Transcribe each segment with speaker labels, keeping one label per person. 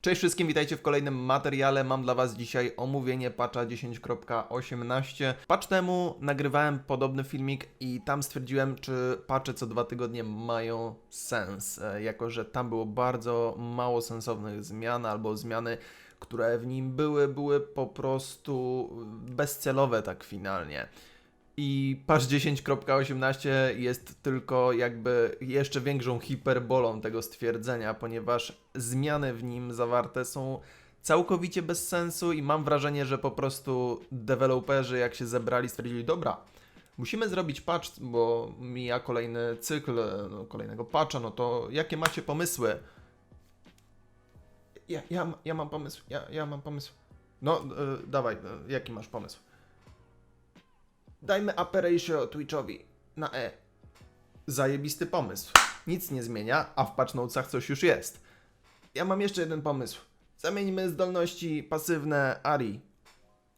Speaker 1: Cześć wszystkim, witajcie w kolejnym materiale. Mam dla Was dzisiaj omówienie patcha 10.18. Patch temu nagrywałem podobny filmik i tam stwierdziłem, czy patche co dwa tygodnie mają sens, e, jako że tam było bardzo mało sensownych zmian albo zmiany, które w nim były, były po prostu bezcelowe tak finalnie. I patch 10.18 jest tylko jakby jeszcze większą hiperbolą tego stwierdzenia, ponieważ zmiany w nim zawarte są całkowicie bez sensu i mam wrażenie, że po prostu deweloperzy jak się zebrali stwierdzili, dobra, musimy zrobić patch, bo mija kolejny cykl no, kolejnego patcha, no to jakie macie pomysły? Ja, ja, ja mam pomysł, ja, ja mam pomysł. No, y, dawaj, y, jaki masz pomysł? Dajmy upper ratio Twitchowi na E. Zajebisty pomysł. Nic nie zmienia, a w patch notesach coś już jest. Ja mam jeszcze jeden pomysł. Zamieńmy zdolności pasywne Ari.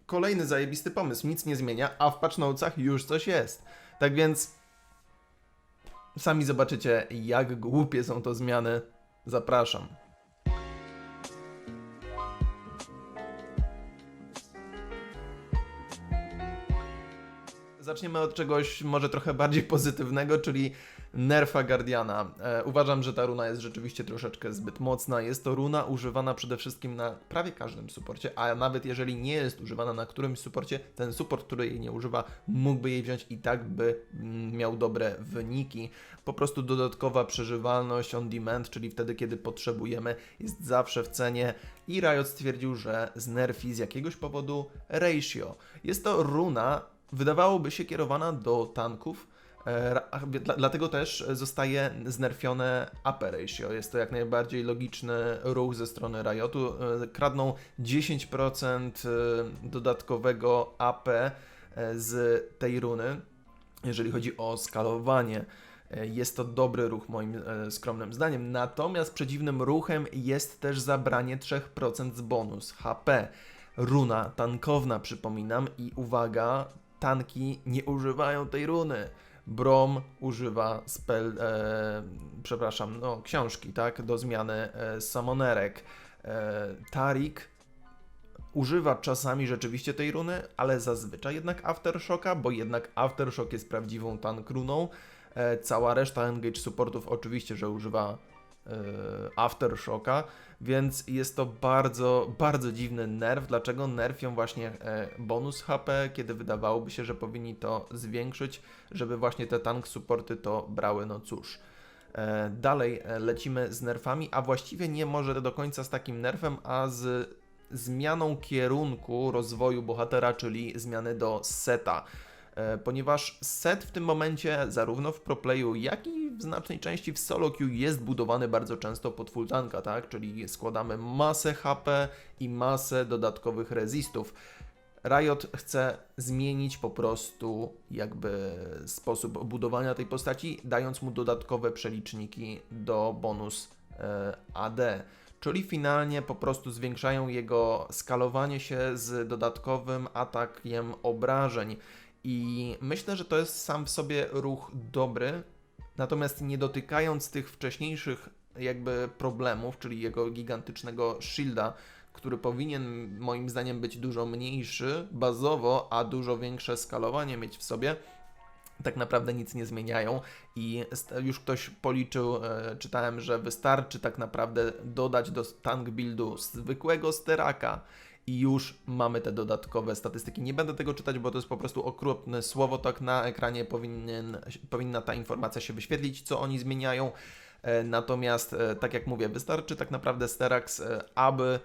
Speaker 1: Kolejny zajebisty pomysł. Nic nie zmienia, a w patch notesach już coś jest. Tak więc sami zobaczycie, jak głupie są to zmiany. Zapraszam. Zaczniemy od czegoś może trochę bardziej pozytywnego, czyli nerfa Guardiana. E, uważam, że ta runa jest rzeczywiście troszeczkę zbyt mocna. Jest to runa używana przede wszystkim na prawie każdym suporcie, a nawet jeżeli nie jest używana na którymś suporcie, ten support, który jej nie używa, mógłby jej wziąć i tak by mm, miał dobre wyniki. Po prostu dodatkowa przeżywalność on demand, czyli wtedy, kiedy potrzebujemy, jest zawsze w cenie i Riot stwierdził, że znerfi z jakiegoś powodu ratio. Jest to runa wydawałoby się kierowana do tanków, e, dlatego też zostaje znerfione AP ratio. Jest to jak najbardziej logiczny ruch ze strony Riotu. E, Kradną 10% e, dodatkowego AP z tej runy, jeżeli chodzi o skalowanie. Jest to dobry ruch moim skromnym zdaniem. Natomiast przeciwnym ruchem jest też zabranie 3% z bonus HP. Runa tankowna, przypominam, i uwaga, tanki nie używają tej runy. Brom używa spell, e, przepraszam, no, książki, tak, do zmiany e, samonerek. E, Tarik używa czasami rzeczywiście tej runy, ale zazwyczaj jednak Aftershocka, bo jednak Aftershock jest prawdziwą tank runą. E, cała reszta engage supportów oczywiście, że używa Aftershocka, więc jest to bardzo, bardzo dziwny nerf. Dlaczego nerfią właśnie e, bonus HP, kiedy wydawałoby się, że powinni to zwiększyć, żeby właśnie te tank supporty to brały, no cóż. E, Dalej e, lecimy z nerfami, a właściwie nie może do końca z takim nerfem, a z zmianą kierunku rozwoju bohatera, czyli zmiany do seta. E, Ponieważ set w tym momencie, zarówno w proplayu, jak i w znacznej części w solo queue jest budowany bardzo często pod full tanka, tak? Czyli składamy masę HP i masę dodatkowych rezistów. Riot chce zmienić po prostu jakby sposób budowania tej postaci, dając mu dodatkowe przeliczniki do bonus e, AD. Czyli finalnie po prostu zwiększają jego skalowanie się z dodatkowym atakiem obrażeń. I myślę, że to jest sam w sobie ruch dobry, natomiast nie dotykając tych wcześniejszych jakby problemów, czyli jego gigantycznego shielda, który powinien moim zdaniem być dużo mniejszy bazowo, a dużo większe skalowanie mieć w sobie, tak naprawdę nic nie zmieniają. I już ktoś policzył, e, czytałem, że wystarczy tak naprawdę dodać do tank buildu zwykłego steraka i już mamy te dodatkowe statystyki. Nie będę tego czytać, bo to jest po prostu okropne słowo, tak na ekranie powinien, powinna ta informacja się wyświetlić, co oni zmieniają. E, Natomiast, e, tak jak mówię, wystarczy tak naprawdę Sterax, e, aby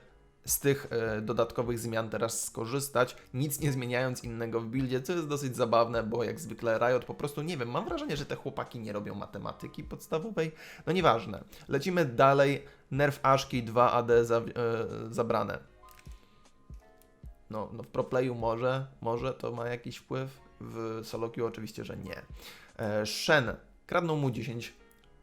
Speaker 1: z tych dodatkowych zmian teraz skorzystać, nic nie zmieniając innego w buildzie, co jest dosyć zabawne, bo jak zwykle Riot po prostu, nie wiem, mam wrażenie, że te chłopaki nie robią matematyki podstawowej, no nieważne. Lecimy dalej, nerf Ashki 2 AD za, e, zabrane. No, no w proplayu może, może to ma jakiś wpływ, w solo queue oczywiście, że nie. E, Shen, kradną mu 10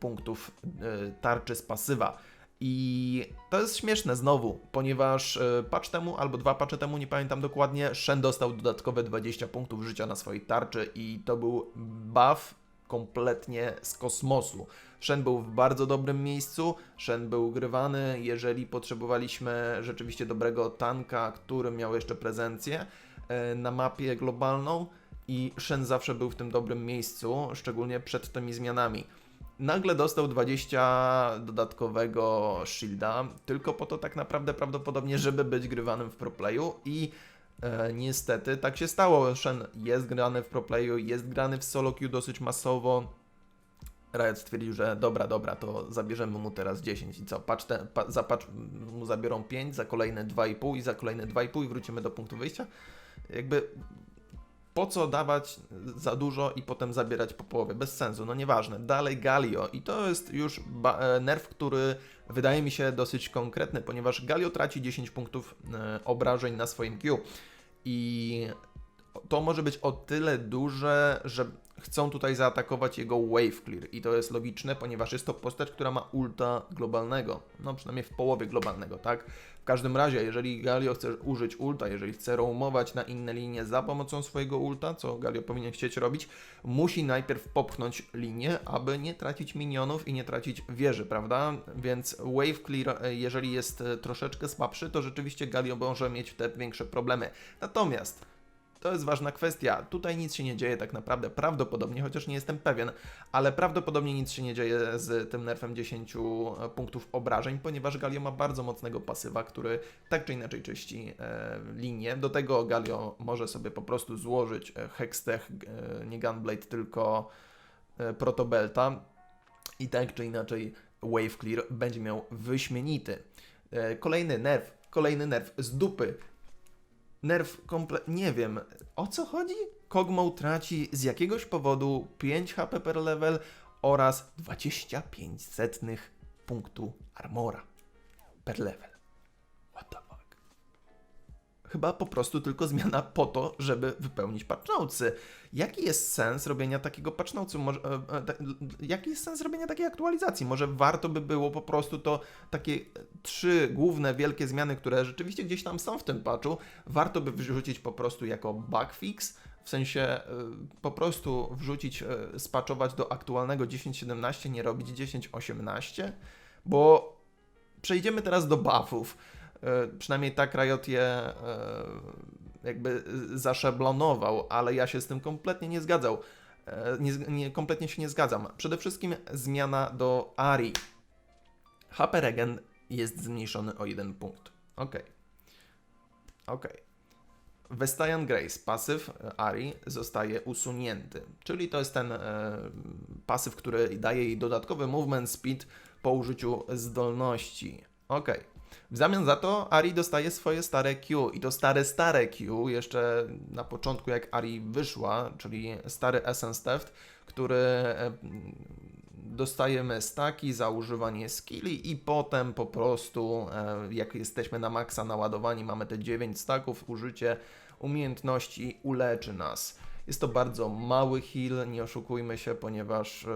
Speaker 1: punktów e, tarczy z pasywa. I to jest śmieszne znowu, ponieważ e, patch temu, albo dwa patche temu, nie pamiętam dokładnie, Shen dostał dodatkowe 20 punktów życia na swojej tarczy i to był buff kompletnie z kosmosu. Shen był w bardzo dobrym miejscu, Shen był grywany, jeżeli potrzebowaliśmy rzeczywiście dobrego tanka, który miał jeszcze prezencję e, na mapie globalną i Shen zawsze był w tym dobrym miejscu, szczególnie przed tymi zmianami. Nagle dostał 20 dodatkowego shielda, tylko po to tak naprawdę prawdopodobnie, żeby być grywanym w proplayu i e, niestety tak się stało. Shen jest grany w proplayu, jest grany w solo queue dosyć masowo. Riot stwierdził, że dobra, dobra, to zabierzemy mu teraz 10 i co, patrz pa, za patrz mu zabiorą 5, za kolejne 2,5 i za kolejne 2,5 i wrócimy do punktu wyjścia. Jakby po co dawać za dużo i potem zabierać po połowie? Bez sensu, no nieważne. Dalej Galio i to jest już e, nerw, który wydaje mi się dosyć konkretny, ponieważ Galio traci 10 punktów e, obrażeń na swoim Q i to może być o tyle duże, że chcą tutaj zaatakować jego wave clear i to jest logiczne, ponieważ jest to postać, która ma ulta globalnego, no przynajmniej w połowie globalnego, tak? W każdym razie, jeżeli Galio chce użyć ulta, jeżeli chce roamować na inne linie za pomocą swojego ulta, co Galio powinien chcieć robić, musi najpierw popchnąć linię, aby nie tracić minionów i nie tracić wieży, prawda? Więc wave clear, e, jeżeli jest e, troszeczkę słabszy, to rzeczywiście Galio może mieć te większe problemy. Natomiast to jest ważna kwestia. Tutaj nic się nie dzieje tak naprawdę. Prawdopodobnie, chociaż nie jestem pewien, ale prawdopodobnie nic się nie dzieje z tym nerfem 10 punktów obrażeń, ponieważ Galio ma bardzo mocnego pasywa, który tak czy inaczej czyści e, linię. Do tego Galio może sobie po prostu złożyć e, Hextech, e, nie Gunblade, tylko e, Protobelta i tak czy inaczej Wave Clear będzie miał wyśmienity. E, kolejny nerf, kolejny nerf z dupy. Nerw komple... Nie wiem, o co chodzi? Kogmoł traci z jakiegoś powodu 5 HP per level oraz 25 setnych punktu armora per level. What the? Chyba po prostu tylko zmiana po to, żeby wypełnić patchnotesy. Jaki jest sens robienia takiego patchnotesu? Może, e, e, jaki jest sens robienia takiej aktualizacji? Może warto by było po prostu to takie trzy główne, wielkie zmiany, które rzeczywiście gdzieś tam są w tym patchu, warto by wrzucić po prostu jako bug fix, w sensie e, po prostu wrzucić, spaczować do aktualnego 10.17, nie robić 10.18, bo przejdziemy teraz do buffów. E, Przynajmniej tak Riot je e, jakby zaszablonował, ale ja się z tym kompletnie nie zgadzał. E, Nie, nie, kompletnie się nie zgadzam. Przede wszystkim zmiana do Ari. HP Regen jest zmniejszony o jeden punkt. Ok. Ok. Vestajan Grace, pasyw Ari, zostaje usunięty. Czyli to jest ten e, pasyw, który daje jej dodatkowy movement speed po użyciu zdolności. Ok. W zamian za to Ari dostaje swoje stare Q i to stare, stare Q jeszcze na początku jak Ari wyszła, czyli stary Essence Theft, który e, dostajemy staki za używanie skilli i potem po prostu e, jak jesteśmy na maksa naładowani, mamy te 9 staków, użycie umiejętności uleczy nas. Jest to bardzo mały heal, nie oszukujmy się, ponieważ e,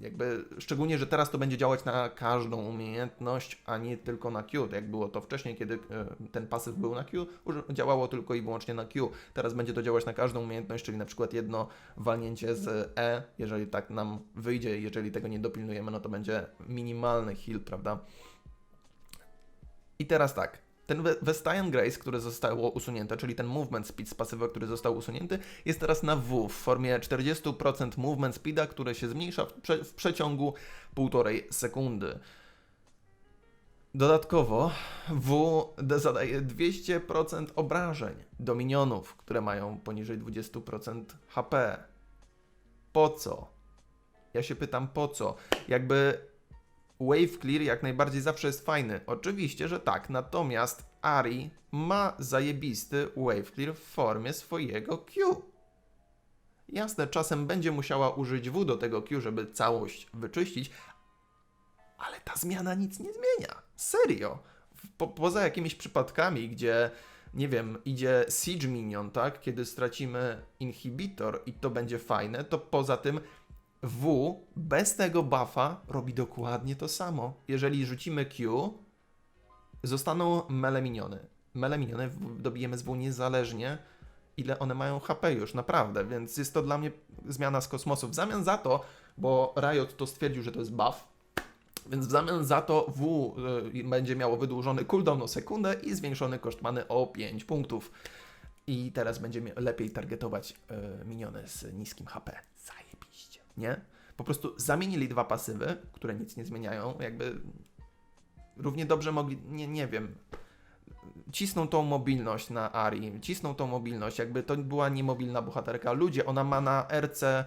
Speaker 1: jakby, szczególnie, że teraz to będzie działać na każdą umiejętność, a nie tylko na Q. Tak jak było to wcześniej, kiedy e, ten pasyw był na Q, działało tylko i wyłącznie na Q. Teraz będzie to działać na każdą umiejętność, czyli na przykład jedno walnięcie z E, jeżeli tak nam wyjdzie, jeżeli tego nie dopilnujemy, no to będzie minimalny heal, prawda? I teraz tak. Ten Vestajan Grace, który zostało usunięte, czyli ten movement speed z pasywa, który został usunięty, jest teraz na W w formie 40% movement speeda, które się zmniejsza w, prze, w przeciągu 1,5 sekundy. Dodatkowo W zadaje 200% obrażeń do minionów, które mają poniżej 20% HP. Po co? Ja się pytam po co? Jakby Wave Clear jak najbardziej zawsze jest fajny. Oczywiście, że tak. Natomiast Ari ma zajebisty Wave Clear w formie swojego Q. Jasne, czasem będzie musiała użyć W do tego Q, żeby całość wyczyścić, ale ta zmiana nic nie zmienia. Serio. Po, poza jakimiś przypadkami, gdzie nie wiem, idzie Siege Minion, tak? Kiedy stracimy inhibitor i to będzie fajne, to poza tym W bez tego buffa robi dokładnie to samo. Jeżeli rzucimy Q, zostaną mele miniony. Mele miniony w- dobijemy z W niezależnie, ile one mają HP już, naprawdę, więc jest to dla mnie zmiana z kosmosu. W zamian za to bo Riot to stwierdził, że to jest buff, więc w zamian za to W y, będzie miało wydłużony cooldown o sekundę i zwiększony koszt many o 5 punktów. I teraz będzie mie- lepiej targetować y, miniony z niskim HP. Zajebiście, nie? Po prostu zamienili dwa pasywy, które nic nie zmieniają, jakby równie dobrze mogli, nie, nie wiem, cisną tą mobilność na Ari, cisną tą mobilność, jakby to była niemobilna bohaterka. Ludzie, ona ma na RC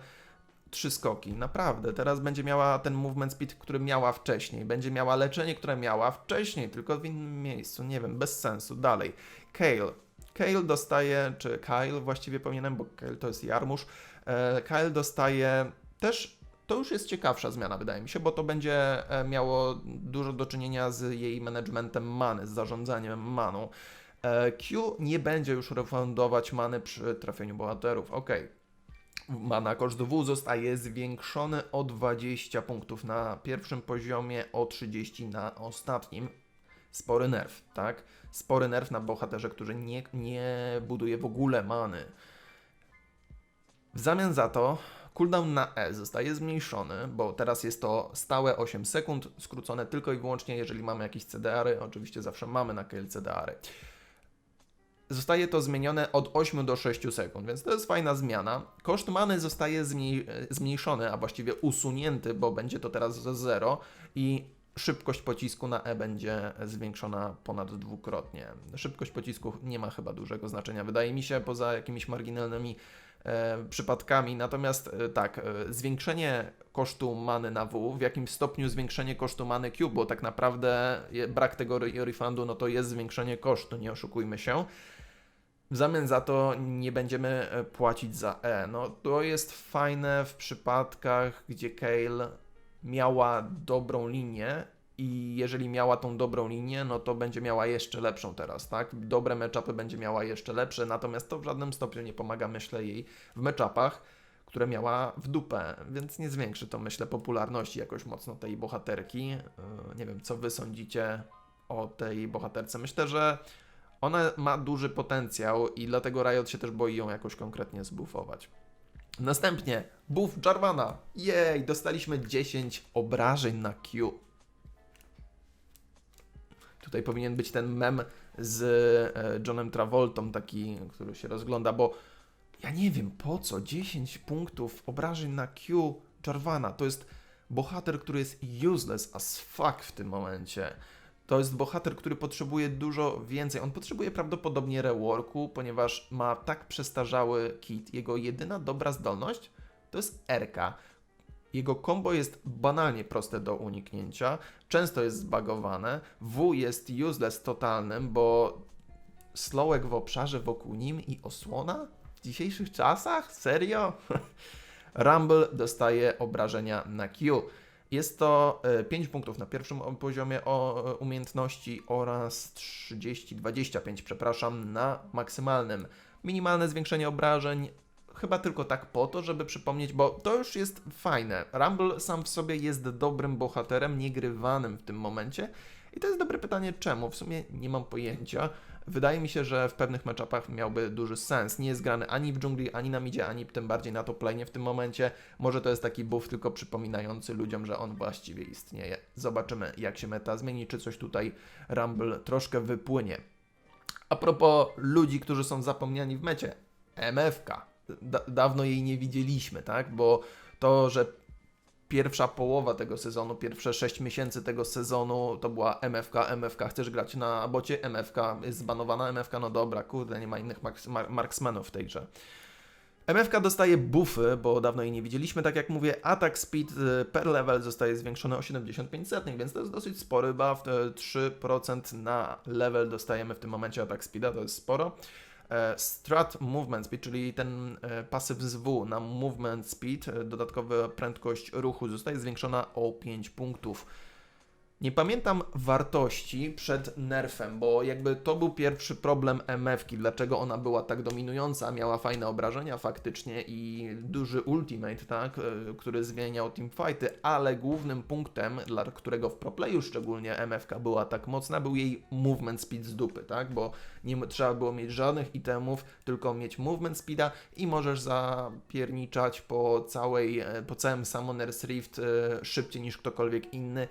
Speaker 1: trzy skoki, naprawdę. Teraz będzie miała ten movement speed, który miała wcześniej. Będzie miała leczenie, które miała wcześniej, tylko w innym miejscu. Nie wiem, bez sensu. Dalej. Kale. Kale dostaje, czy Kyle właściwie powinienem, bo Kale to jest Jarmusz. E, Kyle dostaje też, to już jest ciekawsza zmiana, wydaje mi się, bo to będzie e, miało dużo do czynienia z jej managementem many, z zarządzaniem maną. E, Q nie będzie już refundować many przy trafieniu bohaterów. Okej. Mana koszt W zostaje zwiększony o 20 punktów na pierwszym poziomie, o 30 na ostatnim. Spory nerw, tak? Spory nerw na bohaterze, który nie, nie buduje w ogóle many. W zamian za to cooldown na E zostaje zmniejszony, bo teraz jest to stałe 8 sekund, skrócone tylko i wyłącznie, jeżeli mamy jakieś CDR-y. Oczywiście zawsze mamy na KL CDR-y. Zostaje to zmienione od 8 do 6 sekund, więc to jest fajna zmiana. Koszt many zostaje zmniej, zmniejszony, a właściwie usunięty, bo będzie to teraz ze 0 i szybkość pocisku na E będzie zwiększona ponad dwukrotnie. Szybkość pocisku nie ma chyba dużego znaczenia, wydaje mi się, poza jakimiś marginalnymi przypadkami. Natomiast e, tak, e, zwiększenie kosztu many na W, w jakim stopniu zwiększenie kosztu many Q, bo tak naprawdę brak tego re- refundu, no to jest zwiększenie kosztu, nie oszukujmy się. W zamian za to nie będziemy e, płacić za E. No to jest fajne w przypadkach, gdzie Kale miała dobrą linię i jeżeli miała tą dobrą linię, no to będzie miała jeszcze lepszą teraz, tak? Dobre matchupy będzie miała jeszcze lepsze, natomiast to w żadnym stopniu nie pomaga, myślę, jej w matchupach, które miała w dupę, więc nie zwiększy to, myślę, popularności jakoś mocno tej bohaterki. Yy, Nie wiem, co wy sądzicie o tej bohaterce. Myślę, że ona ma duży potencjał i dlatego Riot się też boi ją jakoś konkretnie zbuffować. Następnie buff Jarvana. Jej, dostaliśmy 10 obrażeń na Q. Tutaj powinien być ten mem z e, Johnem Travoltą, taki, który się rozgląda, bo ja nie wiem po co 10 punktów obrażeń na Q Jarvana. To jest bohater, który jest useless as fuck w tym momencie. To jest bohater, który potrzebuje dużo więcej. On potrzebuje prawdopodobnie reworku, ponieważ ma tak przestarzały kit. Jego jedyna dobra zdolność to jest RK. Jego combo jest banalnie proste do uniknięcia, często jest zbagowane. W jest useless totalnym, bo slowek w obszarze wokół nim i osłona? W dzisiejszych czasach? Serio? Rumble dostaje obrażenia na Q. Jest to e, 5 punktów na pierwszym poziomie e, umiejętności oraz 30-25, przepraszam, na maksymalnym. Minimalne zwiększenie obrażeń, chyba tylko tak po to, żeby przypomnieć, bo to już jest fajne. Rumble sam w sobie jest dobrym bohaterem, niegrywanym w tym momencie. I to jest dobre pytanie, czemu? W sumie nie mam pojęcia. Wydaje mi się, że w pewnych matchupach miałby duży sens. Nie jest grany ani w dżungli, ani na midzie, ani tym bardziej na top lane w tym momencie. Może to jest taki buff tylko przypominający ludziom, że on właściwie istnieje. Zobaczymy, jak się meta zmieni, czy coś tutaj Rumble troszkę wypłynie. A propos ludzi, którzy są zapomniani w mecie. MFK. Da dawno jej nie widzieliśmy, tak? Bo to, że pierwsza połowa tego sezonu, pierwsze 6 miesięcy tego sezonu to była MFK, MFK, chcesz grać na bocie, MFK, jest zbanowana MFK, no dobra, kurde, nie ma innych marks, mar, marksmanów w tej grze. MFK dostaje buffy, bo dawno jej nie widzieliśmy, tak jak mówię, attack speed y, per level zostaje zwiększony o 75 setnych, więc to jest dosyć spory buff, y, 3% na level dostajemy w tym momencie attack speeda, to jest sporo. E, Strat Movement Speed, czyli ten e, pasyw z W na Movement Speed, e, dodatkowa prędkość ruchu zostaje zwiększona o 5 punktów. Nie pamiętam wartości przed nerfem, bo jakby to był pierwszy problem MF-ki, dlaczego ona była tak dominująca, miała fajne obrażenia faktycznie i duży ultimate, tak, y, który zmieniał teamfighty, ale głównym punktem, dla którego w proplayu szczególnie MF-ka była tak mocna, był jej movement speed z dupy, tak, bo nie trzeba było mieć żadnych itemów, tylko mieć movement speeda i możesz zapierniczać po całej, e, po całym Summoner's Rift e, szybciej niż ktokolwiek inny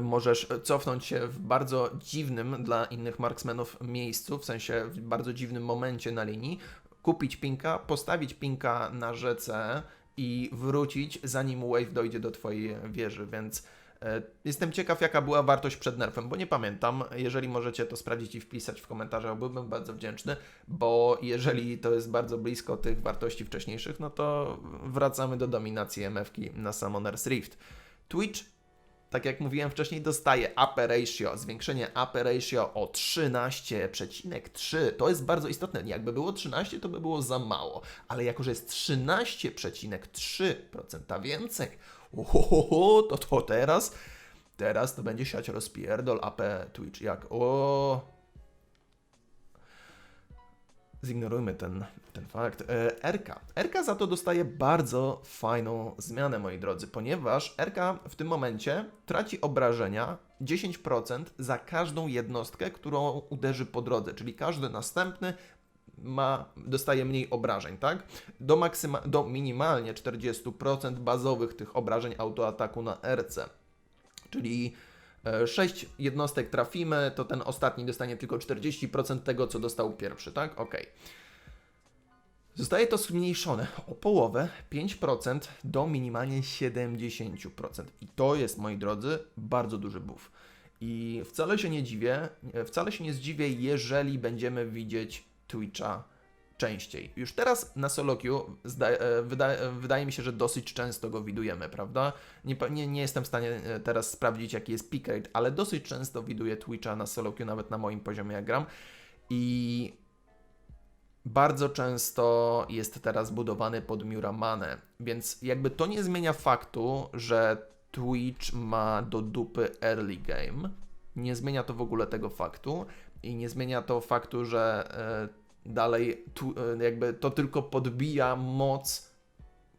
Speaker 1: możesz cofnąć się w bardzo dziwnym dla innych marksmenów miejscu, w sensie w bardzo dziwnym momencie na linii, kupić pinka, postawić pinka na rzece i wrócić zanim wave dojdzie do twojej wieży, więc e, jestem ciekaw jaka była wartość przed nerfem, bo nie pamiętam, jeżeli możecie to sprawdzić i wpisać w komentarzach, byłbym bardzo wdzięczny, bo jeżeli to jest bardzo blisko tych wartości wcześniejszych, no to wracamy do dominacji MF-ki na Summoner's Rift. Twitch tak jak mówiłem wcześniej, dostaje upper ratio, zwiększenie upper ratio o 13,3. To jest bardzo istotne. Jakby było 13, to by było za mało, ale jako, że jest 13,3% więcej, ohohoho, to to teraz, teraz to będzie siać rozpierdol AP Twitch. Jak o... Zignorujmy ten, ten fakt. E, RK. RK za to dostaje bardzo fajną zmianę, moi drodzy, ponieważ RK w tym momencie traci obrażenia 10% za każdą jednostkę, którą uderzy po drodze, czyli każdy następny ma, dostaje mniej obrażeń, tak? Do, maksyma, do minimalnie 40% bazowych tych obrażeń autoataku na RC. Czyli 6 jednostek trafimy, to ten ostatni dostanie tylko 40% tego, co dostał pierwszy, tak? Ok. Zostaje to zmniejszone o połowę, 5% do minimalnie 70%. I to jest, moi drodzy, bardzo duży buff. I wcale się nie dziwię, wcale się nie zdziwię, jeżeli będziemy widzieć Twitcha częściej. Już teraz na solo queue zda, e, e, wydaje mi się, że dosyć często go widujemy, prawda? Nie, nie, nie jestem w stanie e, teraz sprawdzić, jaki jest pick rate, ale dosyć często widuję Twitcha na solo queue, nawet na moim poziomie jak gram. I bardzo często jest teraz budowany pod Muramane, więc jakby to nie zmienia faktu, że Twitch ma do dupy early game. Nie zmienia to w ogóle tego faktu i nie zmienia to faktu, że dalej tu, e, jakby to tylko podbija moc,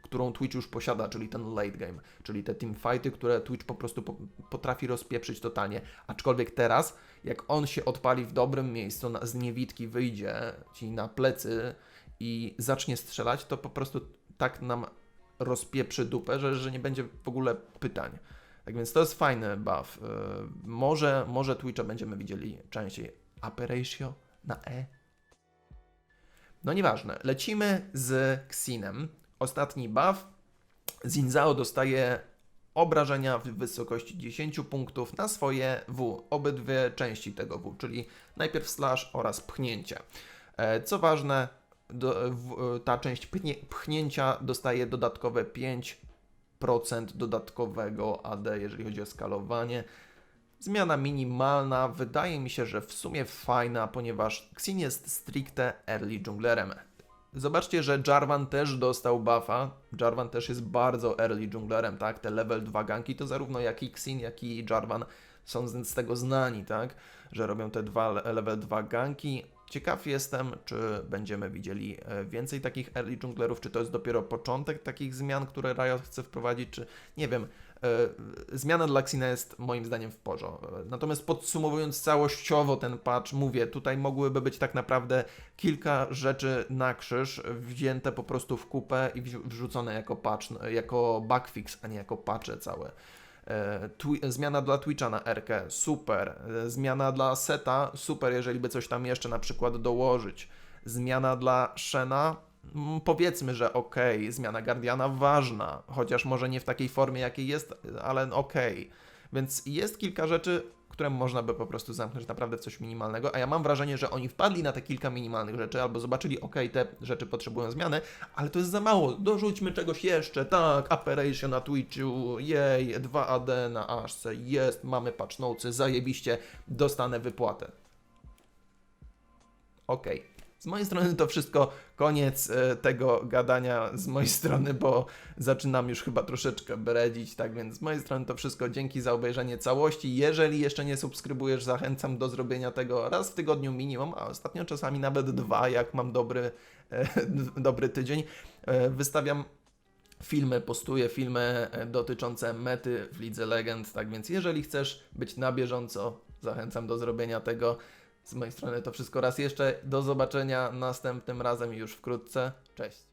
Speaker 1: którą Twitch już posiada, czyli ten late game, czyli te teamfighty, które Twitch po prostu po, potrafi rozpieprzyć totalnie. Aczkolwiek teraz, jak on się odpali w dobrym miejscu, z niewidki wyjdzie ci na plecy i zacznie strzelać, to po prostu tak nam rozpieprzy dupę, że, że nie będzie w ogóle pytań. Tak więc to jest fajny buff. Yy, Może, może Twitcha będziemy widzieli częściej. Upper ratio na E. No nieważne. Lecimy z Xinem. Ostatni buff. Zinzao dostaje obrażenia w wysokości 10 punktów na swoje W. Obydwie części tego W, czyli najpierw slash oraz pchnięcie. E, Co ważne, do, w, ta część pchnięcia dostaje dodatkowe 5% dodatkowego AD, jeżeli chodzi o skalowanie. Zmiana minimalna, wydaje mi się, że w sumie fajna, ponieważ Xin jest stricte early junglerem. Zobaczcie, że Jarvan też dostał buffa. Jarvan też jest bardzo early junglerem, tak? Te level 2 ganki to zarówno jak i Xin, jak i Jarvan są z, tego znani, tak? Że robią te dwa le- level 2 ganki. Ciekaw jestem, czy będziemy widzieli e, więcej takich early junglerów, czy to jest dopiero początek takich zmian, które Riot chce wprowadzić, czy nie wiem. E, Zmiana dla Xina jest moim zdaniem w porządku. Natomiast podsumowując całościowo ten patch, mówię, tutaj mogłyby być tak naprawdę kilka rzeczy na krzyż, wzięte po prostu w kupę i wrzu- wrzucone jako patch, jako bugfix, a nie jako patche całe. E, zmiana dla Twitcha na RK, super. E, Zmiana dla Seta, super, jeżeli by coś tam jeszcze na przykład dołożyć. Zmiana dla Shena, powiedzmy, że okej. Zmiana Guardiana ważna, chociaż może nie w takiej formie, jakiej jest, ale okej. Więc jest kilka rzeczy, które można by po prostu zamknąć naprawdę w coś minimalnego, a ja mam wrażenie, że oni wpadli na te kilka minimalnych rzeczy, albo zobaczyli, ok, te rzeczy potrzebują zmiany, ale to jest za mało, dorzućmy czegoś jeszcze, tak, operation na Twitchu, jej, 2AD na Ashce, jest, mamy patch notesy, zajebiście, dostanę wypłatę. Ok, Z mojej strony to wszystko, koniec e, tego gadania z mojej strony, bo zaczynam już chyba troszeczkę bredzić, tak więc z mojej strony to wszystko, dzięki za obejrzenie całości. Jeżeli jeszcze nie subskrybujesz, zachęcam do zrobienia tego raz w tygodniu minimum, a ostatnio czasami nawet dwa, jak mam dobry, e, dobry tydzień. E, wystawiam filmy, postuję filmy dotyczące mety w Lidze Legend, tak więc jeżeli chcesz być na bieżąco, zachęcam do zrobienia tego. Z mojej strony to wszystko raz jeszcze. Do zobaczenia następnym razem już wkrótce. Cześć.